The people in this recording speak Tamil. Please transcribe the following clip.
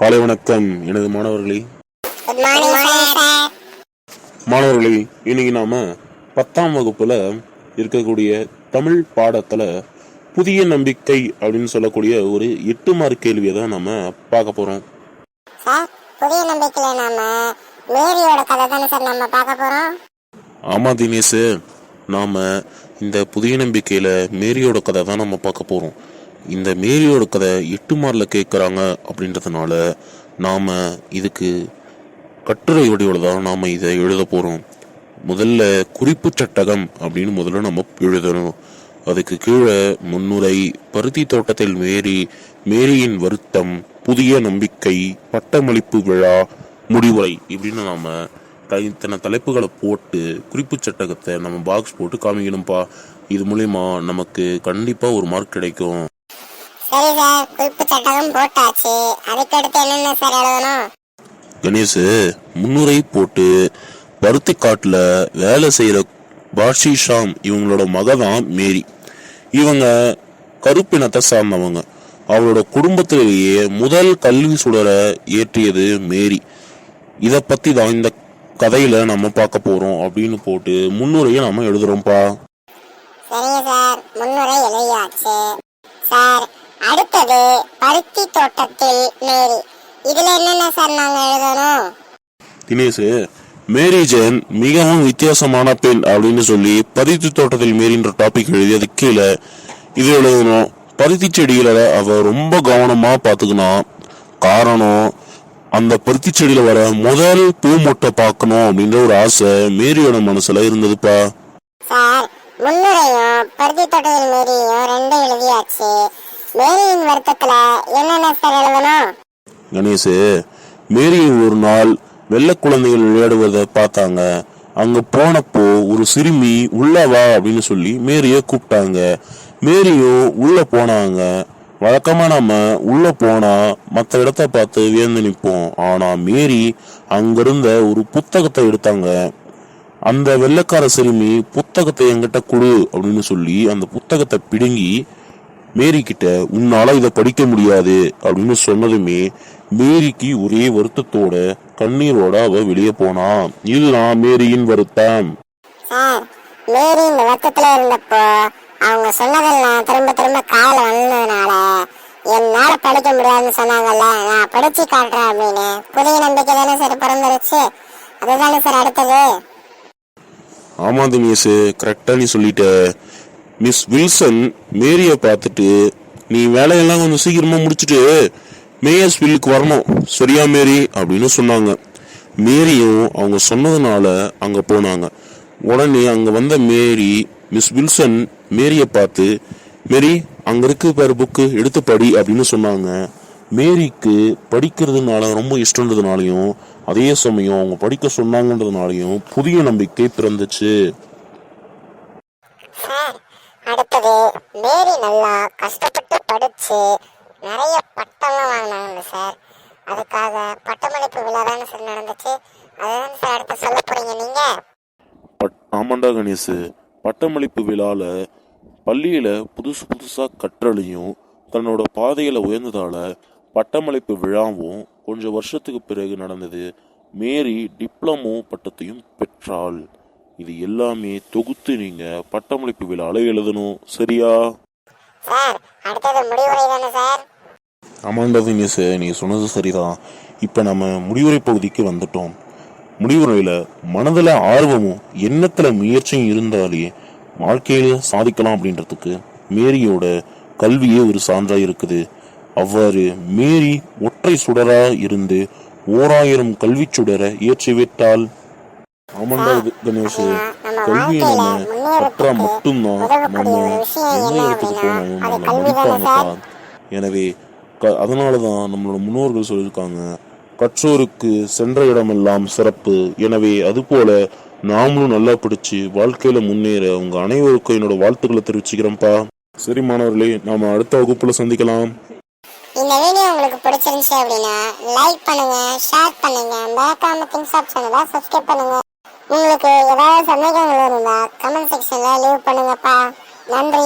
காலை வணக்கம். எனது மாணவர்களே. மாணவர்களே இன்னைக்கு நாம பத்தாம் வகுப்புல இருக்கக்கூடிய தமிழ் பாடத்துல புதிய நம்பிக்கை அப்படின்னு சொல்லக்கூடிய ஒரு எட்டு மார்க் கேள்வியை தான் நம்ம பார்க்க போறோம். சார் புதிய நம்பிக்கையில நாம மேரியோட கதை தானே சார் நம்ம பார்க்க போறோம்? ஆமா தினேஷ். நாம இந்த புதிய நம்பிக்கையில மேரியோட கதை தான் நம்ம பார்க்க போறோம். இந்த மேரியோட கதை எட்டு மாரில் கேட்குறாங்க அப்படின்றதுனால நாம் இதுக்கு கட்டுரை வடிவில் தான் நாம் இதை எழுத போகிறோம் முதல்ல குறிப்பு சட்டகம் அப்படின்னு முதல்ல நம்ம எழுதணும். அதுக்கு கீழே முன்னுரை பருத்தி தோட்டத்தில் மேரி மேரியின் வருத்தம் புதிய நம்பிக்கை பட்டமளிப்பு விழா முடிவுரை இப்படின்னு நாம் தனித்தன இத்தனை தலைப்புகளை போட்டு குறிப்பு சட்டகத்தை நம்ம பாக்ஸ் போட்டு காமிக்கணும்ப்பா இது மூலயமா நமக்கு கண்டிப்பாக ஒரு மார்க் கிடைக்கும். சரி சார் குறிப்பு சட்டகம் போட்டாச்சு. அதுக்கு அடுத்து என்னென்ன சார் எழுதணும்? கணேஷ் முன்னுரை போட்டு பருத்தி காட்டுல வேலை செய்யற பாஷி ஷாம் இவங்களோட மக தான் மேரி. இவங்க கருப்பினத்தை சார்ந்தவங்க. அவளோட குடும்பத்திலேயே முதல் கல்வி சுடரை ஏற்றியது மேரி. இத பத்தி தான் இந்த கதையில நம்ம பார்க்க போறோம் அப்படின்னு போட்டு முன்னுரையை நம்ம எழுதுறோம்ப்பா. சரிங்க சார் முன்னுரை எழுதியாச்சு. சார் அடுத்தது பருத்தி தோட்டத்தில் மேரி. இதுல என்னென்ன சார் நாங்க எழுதணும்? தினேஷ் மேரி ஜென் மிகவும் வித்தியாசமான பெண் அப்படின்னு சொல்லி பருத்தி தோட்டத்தில் மேரின்ற டாபிக் எழுதி அது கீழே. இது எழுதணும் பருத்தி செடிகளை அவ ரொம்ப கவனமா பாத்துக்கணும் காரணம் அந்த பருத்தி செடியில வர முதல் பூ மொட்டை பார்க்கணும் அப்படின்ற ஒரு ஆசை மேரியோட மனசுல இருந்ததுப்பா. சார் முன்னுரையும் பருத்தி தோட்டத்தில் மேரியும் ரெண்டும் எழுதியாச்சு. மேரியின் வருத்தத்துல என்னென்ன சார் எழுதணும்? மேரி ஒரு நாள் வெள்ளை குழந்தைகள் விளையாடுவதை பார்த்தாங்க. அங்க போனப்போ ஒரு சிறுமி உள்ள வா அப்படின்னு சொல்லி மேரிய கூப்பிட்டாங்க. மேரியும் உள்ள போனாங்க. வழக்கமா நம்ம உள்ள போனா மற்ற இடத்த பார்த்து வியந்து நிற்போம். ஆனா மேரி அங்கிருந்த ஒரு புத்தகத்தை எடுத்தாங்க. அந்த வெள்ளைக்கார சிறுமி புத்தகத்தை என்கிட்ட கொடு அப்படின்னு சொல்லி அந்த புத்தகத்தை பிடுங்கி மேரி கிட்ட உன்னால இதை படிக்க முடியாது அப்படின்னு சொன்னதுமே மேரிக்கு ஒரே வருத்தத்தோட கண்ணீரோட அவ வெளியே போனா. இதுதான் மேரியின் வருத்தம். மேரி இந்த வருத்தத்துல இருந்தப்போ அவங்க சொன்னதெல்லாம் திரும்ப திரும்ப காதுல வந்ததுனால என்னால படிக்க முடியாதுன்னு சொன்னாங்கல்ல நான் படிச்சு காட்டுறேன் அப்படின்னு புதிய நம்பிக்கை தானே சார் பிறந்துருச்சு. அதுதானே சார் அடுத்தது. ஆமா தினேஷ் கரெக்டா நீ சொல்லிட்ட. மிஸ் வில்சன் மேரியை பார்த்துட்டு நீ வேலையெல்லாம் கொஞ்சம் சீக்கிரமாக முடிச்சுட்டு மேயர்ஸ் வில்லுக்கு வரணும். சரியா மேரி? அப்படின்னு சொன்னாங்க. மேரியும் அவங்க சொன்னதுனால அங்கே போனாங்க. உடனே அங்கே வந்த மேரி மிஸ் வில்சன் மேரியை பார்த்து மேரி அங்கே இருக்கு பாரு புக்கு எடுத்து படி அப்படின்னு சொன்னாங்க. மேரிக்கு படிக்கிறதுனால ரொம்ப இஷ்டன்றதுனாலையும் அதே சமயம் அவங்க படிக்க சொன்னாங்கன்றதுனாலையும் புதிய நம்பிக்கை பிறந்துச்சு. அடுத்தது மேரி நல்லா கஷ்டப்பட்டு படித்து நிறைய பட்டம்லாம் வாங்கினாங்க சார். அதுக்காக பட்டமளிப்பு விழா தானே சார் நடந்துச்சு. அதுதான் சார் அடுத்து சொல்ல போறீங்க நீங்கள் பட் ஆமாண்டா கணேஷ் பட்டமளிப்பு விழாவில் பள்ளியில் புதுசு புதுசாக கற்றலையும் தன்னோட பாதையில் உயர்ந்ததால் பட்டமளிப்பு விழாவும் கொஞ்சம் வருஷத்துக்கு பிறகு நடந்தது. மேரி டிப்ளமோ பட்டத்தையும் பெற்றாள். இது எல்லாமே தொகுத்து நீங்க பட்டமளிப்பு விழால எழுதணும். சரியா? சார் அடுத்தது முடிவுரை தானே சார்? ஆமாண்டா தினேஷ் நீ சொன்னது சரிதான். இப்போ நம்ம முடிவுரை பகுதிக்கு வந்துட்டோம். முடிவுரையில் மனதில் ஆர்வமும் எண்ணத்தில் முயற்சியும் இருந்தாலே வாழ்க்கையில் சாதிக்கலாம் அப்படின்றதுக்கு மேரியோட கல்வியே ஒரு சான்றா இருக்குது. அவ்வாறு மேரி ஒற்றை சுடரா இருந்து ஓராயிரம் கல்வி சுடரை ஏற்றி விட்டால் ஆமாண்டா இது கணேஷ். நம்ம கற்றா மட்டும்தான் நம்ம எந்த இடத்துக்கு போனாலும் நம்மளை மதிப்பாங்கப்பா எனவே க அதனால தான் நம்மளோட முன்னோர்கள் சொல்லியிருக்காங்க கற்றோருக்கு சென்ற இடமெல்லாம் சிறப்பு. எனவே அதுபோல நாமளும் நல்லா படிச்சு வாழ்க்கையில முன்னேற உங்க அனைவருக்கும் என்னோட வாழ்த்துக்களை தெரிவிச்சுக்கிறேன்ப்பா. சரி மாணவர்களே நாம அடுத்த வகுப்புல சந்திக்கலாம். இந்த வீடியோ உங்களுக்கு பிடிச்சிருந்துச்சு அப்படின்னா லைக் பண்ணுங்க ஷேர் பண்ணுங்க. மறக்காம திங்ஸ் ஆப் சேனலை சப்ஸ்கிரைப் பண்ணுங்க. உங்களுக்கு ஏதாவது சந்தேகங்கள் இருந்தால் கமெண்ட் செக்ஷன்ல லீவ் பண்ணுங்கப்பா. நன்றி.